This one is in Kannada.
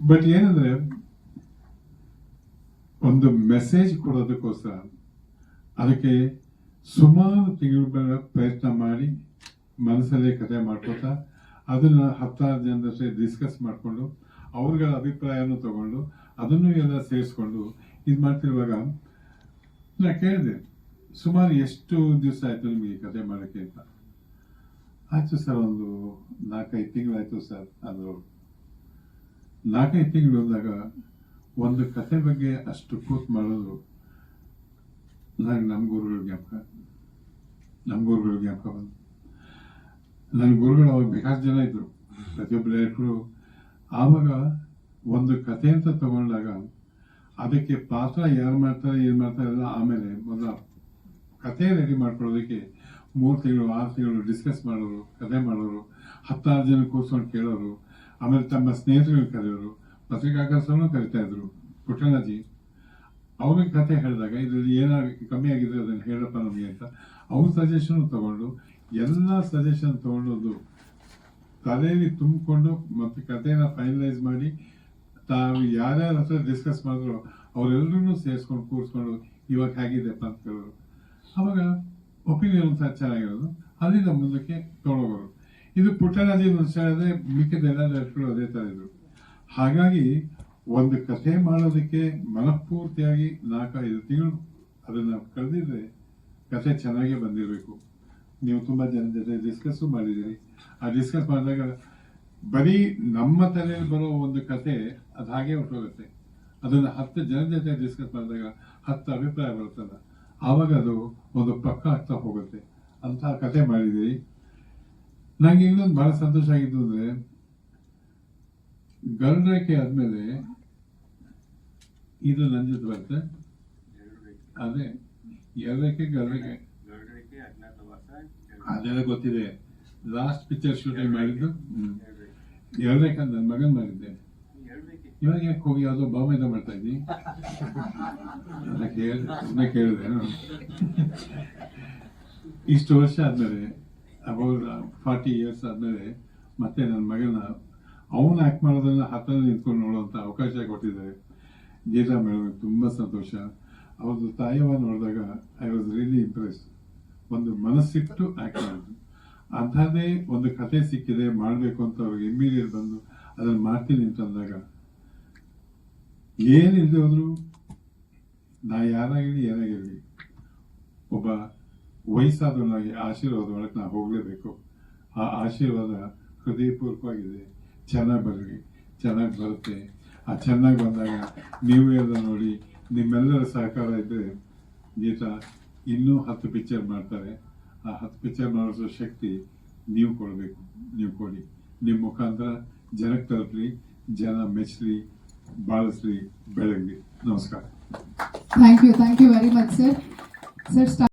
ಬಟ್ ಏನಂದ್ರೆ, ಒಂದು ಮೆಸೇಜ್ ಕೊಡೋದಕ್ಕೋಸ್ಕರ ಅದಕ್ಕೆ ಸುಮಾರು ತಿಂಗಳ ಪ್ರಯತ್ನ ಮಾಡಿ ಮನಸ್ಸಲ್ಲೇ ಕತೆ ಮಾಡ್ಕೋತಾ ಅದನ್ನ ಹತ್ತಾರು ಜನರ ಜೊತೆ ಡಿಸ್ಕಸ್ ಮಾಡಿಕೊಂಡು ಅವ್ರಗಳ ಅಭಿಪ್ರಾಯನೂ ತಗೊಂಡು ಅದನ್ನು ಎಲ್ಲ ಸೇರಿಸ್ಕೊಂಡು ಇದು ಮಾಡ್ತಿರುವಾಗ ನಾ ಕೇಳಿದೆ, ಸುಮಾರು ಎಷ್ಟು ದಿವಸ ಆಯ್ತು ನಿಮಗೆ ಕತೆ ಮಾಡೋಕ್ಕೆ ಅಂತ? ಆಯ್ತು ಸರ್, ಒಂದು ನಾಲ್ಕೈದು ತಿಂಗಳಾಯಿತು ಸರ್, ಅಂದ್ರು. ನಾಲ್ಕೈದು ತಿಂಗಳು ಹೋದಾಗ ಒಂದು ಕತೆ ಬಗ್ಗೆ ಅಷ್ಟು ಕೂತ್ ಮಾಡೋದು ನನಗೆ ನಮ್ಮ ಗುರುಗಳ ಜ್ಞಾಪಕ, ನಮ್ಮ ಗುರುಗಳ ಜ್ಞಾಪಕ ಬಂತು. ನನ್ನ ಗುರುಗಳು ಅವಾಗ ಬೇಕಾಷ್ಟು ಜನ ಇದ್ದರು ಪ್ರತಿಯೊಬ್ಬ ಲೇಖಕರು. ಆವಾಗ ಒಂದು ಕತೆ ಅಂತ ತಗೊಂಡಾಗ ಅದಕ್ಕೆ ಪಾತ್ರ ಯಾರು ಮಾಡ್ತಾರೆ, ಏನು ಮಾಡ್ತಾರೆ ಎಲ್ಲ ಆಮೇಲೆ ಮೊದಲ ಕತೆ ರೆಡಿ ಮಾಡ್ಕೊಳ್ಳೋದಕ್ಕೆ ಮೂರು ತಿಂಗಳು, ಆರು ತಿಂಗಳು ಡಿಸ್ಕಸ್ ಮಾಡೋರು, ಕತೆ ಮಾಡೋರು, ಹತ್ತಾರು ಜನ ಕೂರ್ಸ್ಕೊಂಡು ಕೇಳೋರು. ಆಮೇಲೆ ತಮ್ಮ ಸ್ನೇಹಿತರು ಕರೆಯೋರು ಪತ್ರಿಕಾಕರ್ಸನ್ನು ಕರಿತಾ ಇದ್ರು. ಪುಟ್ಟಣ್ಣಜಿ ಅವ್ರಿಗೆ ಕತೆ ಹೇಳಿದಾಗ ಇದರಲ್ಲಿ ಏನಾಗಿ, ಕಮ್ಮಿ ಆಗಿದೆ ಅದನ್ನು ಹೇಳಪ್ಪ ನಮಗೆ ಅಂತ ಅವ್ರ ಸಜೆಷನ್ ತಗೊಂಡು, ಎಲ್ಲ ಸಜೆಷನ್ ತಗೊಂಡೋದು ತಲೆಯಲ್ಲಿ ತುಂಬಿಕೊಂಡು ಮತ್ತೆ ಕಥೆನ ಫೈನಲೈಸ್ ಮಾಡಿ ತಾವು ಯಾರ್ಯಾರ ಹತ್ರ ಡಿಸ್ಕಸ್ ಮಾಡಿದ್ರು ಅವರೆಲ್ಲರೂ ಸೇರಿಸ್ಕೊಂಡು ಕೂರಿಸ್ಕೊಂಡು ಇವಾಗ ಹೇಗಿದೆಪ್ಪ ಅಂತ ಕೇಳೋರು. ಅವಾಗ ಒಪಿನಿಯನ್ ಸಹ ಚೆನ್ನಾಗಿರೋದು. ಅಲ್ಲಿಂದ ಮುಂದಕ್ಕೆ ತೊಗೊಂಡೋಗೋರು. ಇದು ಪುಟ್ಟರಾಜಿ ಹೇಳಿದ್ರೆ ಮಿಕ್ಕಿದೆಲ್ಲ ಡೈರೆಕ್ಟರು ಅದೇ ಥರ ಇದ್ರು ಹಾಗಾಗಿ ಒಂದು ಕಥೆ ಮಾಡೋದಕ್ಕೆ ಮನಃಪೂರ್ತಿಯಾಗಿ ನಾಲ್ಕೈದು ತಿಂಗಳು ಅದನ್ನು ಕಳೆದಿದ್ರೆ ಕಥೆ ಚೆನ್ನಾಗೇ ಬಂದಿರಬೇಕು. ನೀವು ತುಂಬ ಜನ ಜೊತೆ ಡಿಸ್ಕಸ್ಸು ಮಾಡಿದ್ದೀರಿ. ಆ ಡಿಸ್ಕಸ್ ಮಾಡಿದಾಗ ಬರೀ ನಮ್ಮ ತಲೆಯಲ್ಲಿ ಬರೋ ಒಂದು ಕತೆ ಅದು ಹಾಗೆ ಹೊರಟೋಗುತ್ತೆ ಅದನ್ನು ಹತ್ತು ಜನ ಜೊತೆ ಡಿಸ್ಕಸ್ ಮಾಡಿದಾಗ ಹತ್ತು ಅಭಿಪ್ರಾಯ ಬರುತ್ತಲ್ಲ. ಆವಾಗ ಅದು ಒಂದು ಪಕ್ಕ ಆಗ್ತಾ ಹೋಗುತ್ತೆ. ಅಂತ ಕತೆ ಮಾಡಿದ್ದೀರಿ. ನಂಗೆ ಇನ್ನೊಂದು ಬಹಳ ಸಂತೋಷ ಆಗಿದ್ದು ಅಂದರೆ ಗರುಡರೇಖೆ ಆದಮೇಲೆ ಇದು ನನ್ನ ಜೊತೆ ಬರುತ್ತೆ. ಅದೇ ಎರಡಕ್ಕೆ ರೇಖೆ ಅದೆಲ್ಲ ಗೊತ್ತಿದೆ. ಲಾಸ್ಟ್ ಪಿಕ್ಚರ್ ಶೂಟಿಂಗ್ ಮಾಡಿದ್ದು. ಎರಡಕ್ಕೆ ನನ್ನ ಮಗನ್ ಮಾಡಿದ್ದೆ. ಇವಾಗ ಯಾಕೆ ಹೋಗಿ ಯಾವುದೋ ಬಾಂಬೆದ ಮಾಡ್ತಾ ಇದ್ದೀನಿ? ಅದಕ್ಕೆ ಕೇಳಿದೆ. ಇಷ್ಟು ವರ್ಷ ಆದ್ಮೇಲೆ ಅಬೌಟ್ ಫಾರ್ಟಿ ಇಯರ್ಸ್ ಆದಮೇಲೆ ಮತ್ತೆ ನನ್ನ ಮಗನ, ಅವನು ಆಕ್ಟ್ ಮಾಡೋದನ್ನ ಹತ್ತಿರ ನಿಂತ್ಕೊಂಡು ನೋಡುವಂಥ ಅವಕಾಶ ಕೊಟ್ಟಿದ್ದಾರೆ. ಗೀತಾ ಮೇಡಮ್ ತುಂಬ ಸಂತೋಷ. ಅವ್ರದ್ದು ತಾಯವ ನೋಡಿದಾಗ ಐ ವಾಸ್ ರಿಯಲಿ ಇಂಪ್ರೆಸ್ ಒಂದು ಮನಸ್ಸಿಟ್ಟು ಆಕ್ಟ್ ಮಾಡಿದ್ರು ಅಂಥದ್ದೇ ಒಂದು ಕತೆ ಸಿಕ್ಕಿದೆ, ಮಾಡಬೇಕು ಅಂತ ಅವ್ರಿಗೆ ಇಮ್ಮಿಡಿಯೇಟ್ ಬಂದು ಅದನ್ನು ಮಾಡ್ತೀನಿ ಅಂತಂದಾಗ ಏನಿಲ್ಲದೆ ಹೋದ್ರು, ನಾ ಯಾರಾಗಿರಲಿ, ಏನಾಗಿರಲಿ, ಒಬ್ಬ ವಯಸ್ಸಾದವನಾಗಿ ಆಶೀರ್ವಾದ ಒಳಗೆ ನಾವು ಹೋಗಲೇಬೇಕು. ಆ ಆಶೀರ್ವಾದ ಹೃದಯಪೂರ್ವಕವಾಗಿದೆ. ಚೆನ್ನಾಗಿ ಬರಲಿ ಚೆನ್ನಾಗಿ ಬರುತ್ತೆ. ಆ ಚೆನ್ನಾಗಿ ಬಂದಾಗ ನೀವು ಎಲ್ಲ ನೋಡಿ, ನಿಮ್ಮೆಲ್ಲರ ಸಹಕಾರ ಇದ್ದರೆ ಗೀತಾ ಇನ್ನೂ ಹತ್ತು ಪಿಕ್ಚರ್ ಮಾಡ್ತಾರೆ. ಆ ಹತ್ತು ಪಿಕ್ಚರ್ ಮಾಡಿಸೋ ಶಕ್ತಿ ನೀವು ಕೊಡಬೇಕು. ನೀವು ಕೊಡಿ. ನಿಮ್ಮ ಮುಖಾಂತರ ಜನಕ್ಕೆ ತಲುಪ್ರಿ ಜನ ಮೆಚ್ಚಲಿ ಬಾಳಿಸ್ರಿ ಬೆಳಗ್ಲಿ. ನಮಸ್ಕಾರ. Thank you thank you very much sir start.